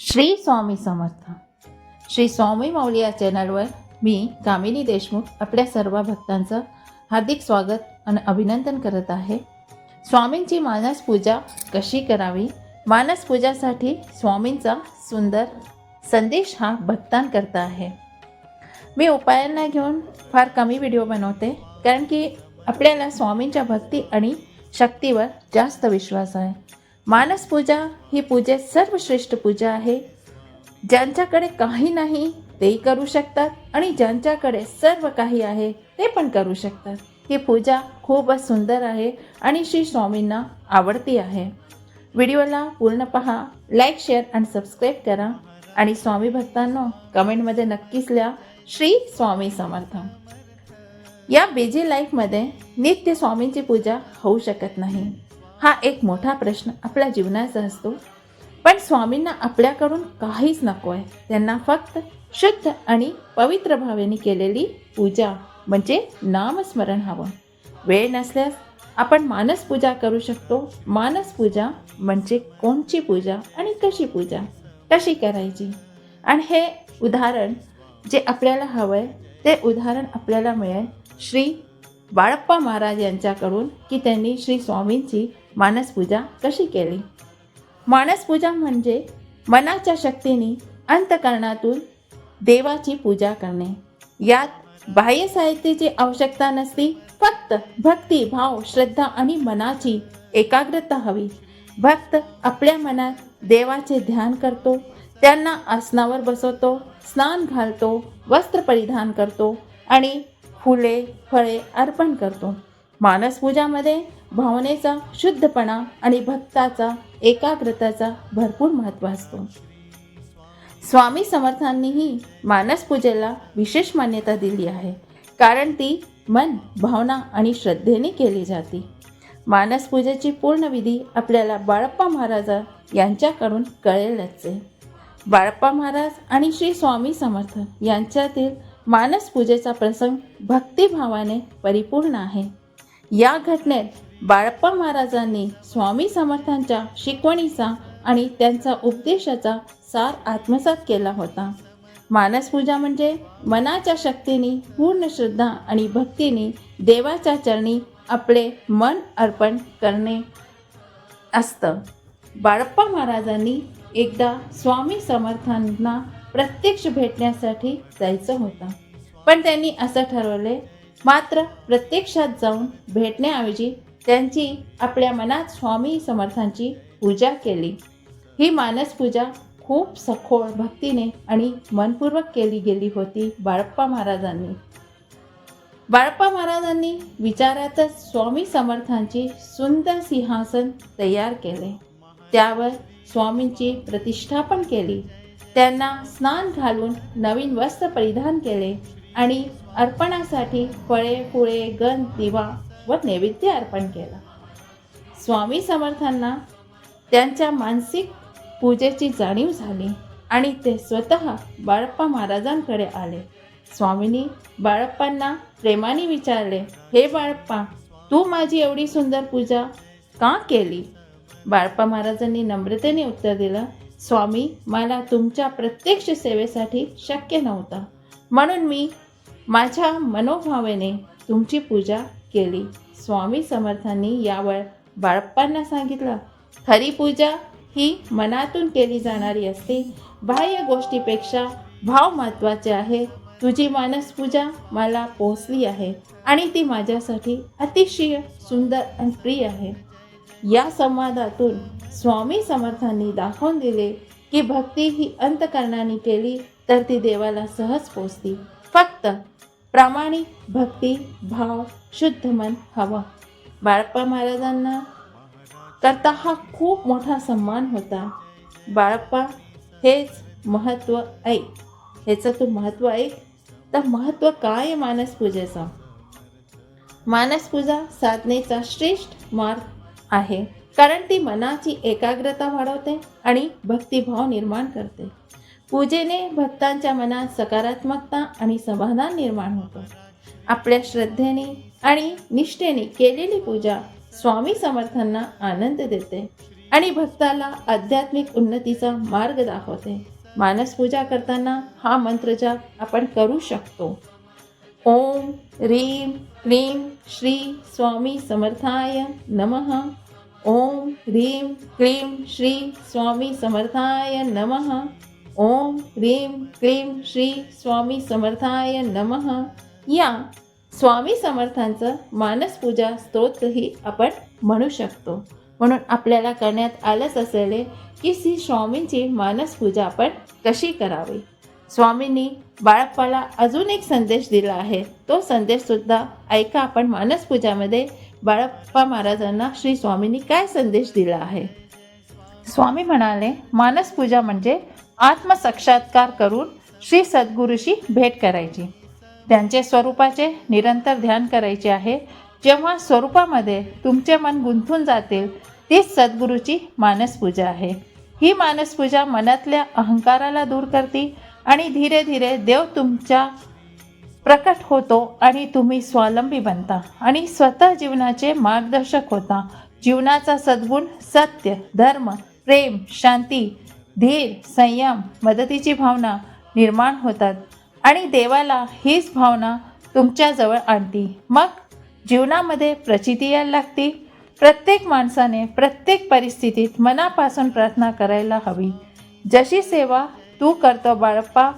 श्री स्वामी समर्थ. श्री स्वामी माऊली या चॅनलवर मी कामिनी देशमुख आपल्या सर्व भक्तांचं हार्दिक स्वागत आणि अभिनंदन करत आहे. स्वामींची मानस पूजा कशी करावी? मानस पूजासाठी स्वामींचा सुंदर संदेश हा भक्तांकरता आहे. मी उपायांना घेऊन फार कमी व्हिडिओ बनवते कारण की आपल्याला स्वामींच्या भक्ती आणि शक्तीवर जास्त विश्वास आहे. मानस पूजा ही पूजेत सर्वश्रेष्ठ पूजा आहे. ज्यांच्याकडे काही नाही तेही करू शकतात आणि ज्यांच्याकडे सर्व काही आहे ते पण करू शकतात. ही पूजा खूपच सुंदर आहे आणि श्री स्वामींना आवडती आहे. व्हिडिओला पूर्ण पहा लाईक शेअर आणि सबस्क्राईब करा. आणि स्वामी भक्तांनो कमेंटमध्ये नक्कीच लिहा श्री स्वामी समर्थ. या बिझी लाईफमध्ये नित्य स्वामींची पूजा होऊ शकत नाही. हा एक मोठा प्रश्न आपल्या जीवनाचा असतो. पण स्वामींना आपल्याकडून काहीच नको आहे. त्यांना फक्त शुद्ध आणि पवित्र भावेने केलेली पूजा म्हणजे नामस्मरण हवं. वेळ नसल्यास आपण मानस पूजा करू शकतो. मानस पूजा म्हणजे कोणची पूजा आणि कशी पूजा? कशी करायची? आणि हे उदाहरण जे आपल्याला हवं आहे ते उदाहरण आपल्याला मिळेल श्री बाळप्पा महाराज यांच्याकडून की त्यांनी श्री स्वामींची मानसपूजा कशी केली? मानसपूजा म्हणजे मनाच्या शक्तीने अंतकरणातून देवाची पूजा करणे. यात बाह्य साहित्याची आवश्यकता नसती फक्त भक्ती भाव श्रद्धा आणि मनाची एकाग्रता हवी. भक्त आपल्या मनात देवाचे ध्यान करतो त्यांना आसनावर बसवतो स्नान घालतो वस्त्र परिधान करतो आणि फुले फळे अर्पण करतो. मानसपूजामध्ये भावनेचा शुद्धपणा आणि भक्ताचा एकाग्रताचा भरपूर महत्त्व असतो. स्वामी समर्थांनीही मानसपूजेला विशेष मान्यता दिली आहे. कारण ती मन भावना आणि श्रद्धेने केली जाते. मानसपूजेची पूर्ण विधी आपल्याला बाळप्पा महाराज यांच्याकडून कळेलच आहे बाळप्पा महाराज आणि श्री स्वामी समर्थ यांच्यातील मानसपूजेचा प्रसंग भक्तिभावाने परिपूर्ण आहे. या घटनेत बाळप्पा महाराजांनी स्वामी समर्थांच्या शिकवणीचा आणि त्यांचा उपदेशाचा सार आत्मसात केला होता. मानसपूजा म्हणजे मनाच्या शक्तीने पूर्ण श्रद्धा आणि भक्तीने देवाच्या चरणी आपले मन अर्पण करणे असतं. बाळप्पा महाराजांनी एकदा स्वामी समर्थांना प्रत्यक्ष भेटण्यासाठी जायचं होतं. पण त्यांनी असं ठरवले मात्र प्रत्यक्षात जाऊन भेटण्याऐवजी त्यांची आपल्या मनात स्वामी समर्थांची पूजा केली. ही मानसपूजा खूप सखोळ भक्तीने आणि मनपूर्वक केली गेली होती बाळप्पा महाराजांनी. बाळप्पा महाराजांनी विचारातच स्वामी समर्थांची सुंदर सिंहासन तयार केले. त्यावर स्वामींची प्रतिष्ठापन केली. त्यांना स्नान घालून नवीन वस्त्र परिधान केले आणि अर्पणासाठी फळे फुळे गण दिवा व नैवेद्य अर्पण केला. स्वामी समर्थांना त्यांच्या मानसिक पूजेची जाणीव झाली आणि ते स्वतः बाळप्पा महाराजांकडे आले. स्वामींनी बाळप्पांना प्रेमाने विचारले हे बाळप्पा तू माझी एवढी सुंदर पूजा का केली? बाळप्पा महाराजांनी नम्रतेने उत्तर दिलं स्वामी मला तुमच्या प्रत्यक्ष सेवेसाठी शक्य नव्हता. म्हणून मी माझ्या मनोभावेने तुमची पूजा केली. स्वामी समर्थांनी यावर बाळप्पांना सांगितलं. खरी पूजा ही मनातून केली जाणारी असते. बाह्य गोष्टीपेक्षा भाव महत्त्वाचे आहे. तुझी मानस पूजा मला पोचली आहे आणि ती माझ्यासाठी अतिशय सुंदर आणि प्रिय आहे. या संवादातून स्वामी समर्थांनी दाखवून दिले की भक्ती ही अंतकरणाने केली तर ती देवाला सहज पोचती. फक्त प्रामाणिक भक्ती भाव शुद्ध मन हवं. बाळप्पा महाराजांना करता हा खूप मोठा सन्मान होता. बाळप्पा हेच महत्त्व ऐक. ह्याचं तू महत्त्व ऐक. तर महत्त्व काय आहे मानस मानसपूजा साधनेचा श्रेष्ठ मार्ग आहे. कारण ती मनाची एकाग्रता वाढवते आणि भक्तिभाव निर्माण करते. पूजेने भक्तांच्या मनात सकारात्मकता आणि समाधान निर्माण होतं. आपल्या श्रद्धेने आणि निष्ठेने केलेली पूजा स्वामी समर्थांना आनंद देते आणि भक्ताला आध्यात्मिक उन्नतीचा मार्ग दाखवते. मानस पूजा करताना हा मंत्र जाप आपण करू शकतो. ओम ह्रीं क्लीं श्री स्वामी समर्थाय नमः. ओम ह्रीं क्लीं श्री स्वामी समर्थाय नमः. ओम ह्रीं क्रीम श्री स्वामी समर्थाय नमः. या स्वामी समर्थांचं मानसपूजा स्तोत्रही आपण म्हणू शकतो. म्हणून आपल्याला करण्यात आलंच असेल की श्री स्वामींची मानसपूजा आपण कशी करावी? स्वामींनी बाळप्पाला अजून एक संदेश दिला आहे. तो संदेशसुद्धा ऐका आपण मानसपूजामध्ये बाळप्पा महाराजांना श्री स्वामींनी काय संदेश दिला आहे? स्वामी म्हणाले मानसपूजा म्हणजे आत्मसाक्षात्कार करून श्री सद्गुरूशी भेट करायची. त्यांचे स्वरूपाचे निरंतर ध्यान करायचे आहे. जेव्हा स्वरूपामध्ये तुमचे मन गुंथून जातील तीच सद्गुरूची मानसपूजा आहे. ही मानसपूजा मनातल्या अहंकाराला दूर करते आणि धीरे धीरे देव तुमच्या प्रकट होतो आणि तुम्ही स्वावलंबी बनता आणि स्वतः जीवनाचे मार्गदर्शक होता. जीवनाचा सद्गुण सत्य धर्म प्रेम शांती धीर संयम मदतीची भावना निर्माण होतात आणि देवाला हीच भावना तुमच्याजवळ आणती मग जीवनामध्ये प्रचिती यायला लागते. प्रत्येक माणसाने प्रत्येक परिस्थितीत मनापासून प्रार्थना करायला हवी. जशी सेवा तू करतो बाळप्पा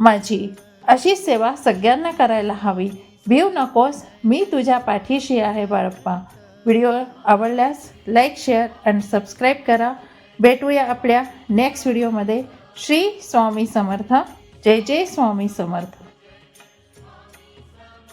माझी अशी सेवा सगळ्यांना करायला हवी. भिव नकोस मी तुझ्या पाठीशी आहे बाळप्पा. व्हिडिओ आवडल्यास लाईक शेअर अँड सबस्क्राईब करा. भेटूया आपल्या नेक्स्ट व्हिडिओमध्ये श्री स्वामी समर्थ. जय जय स्वामी समर्थ.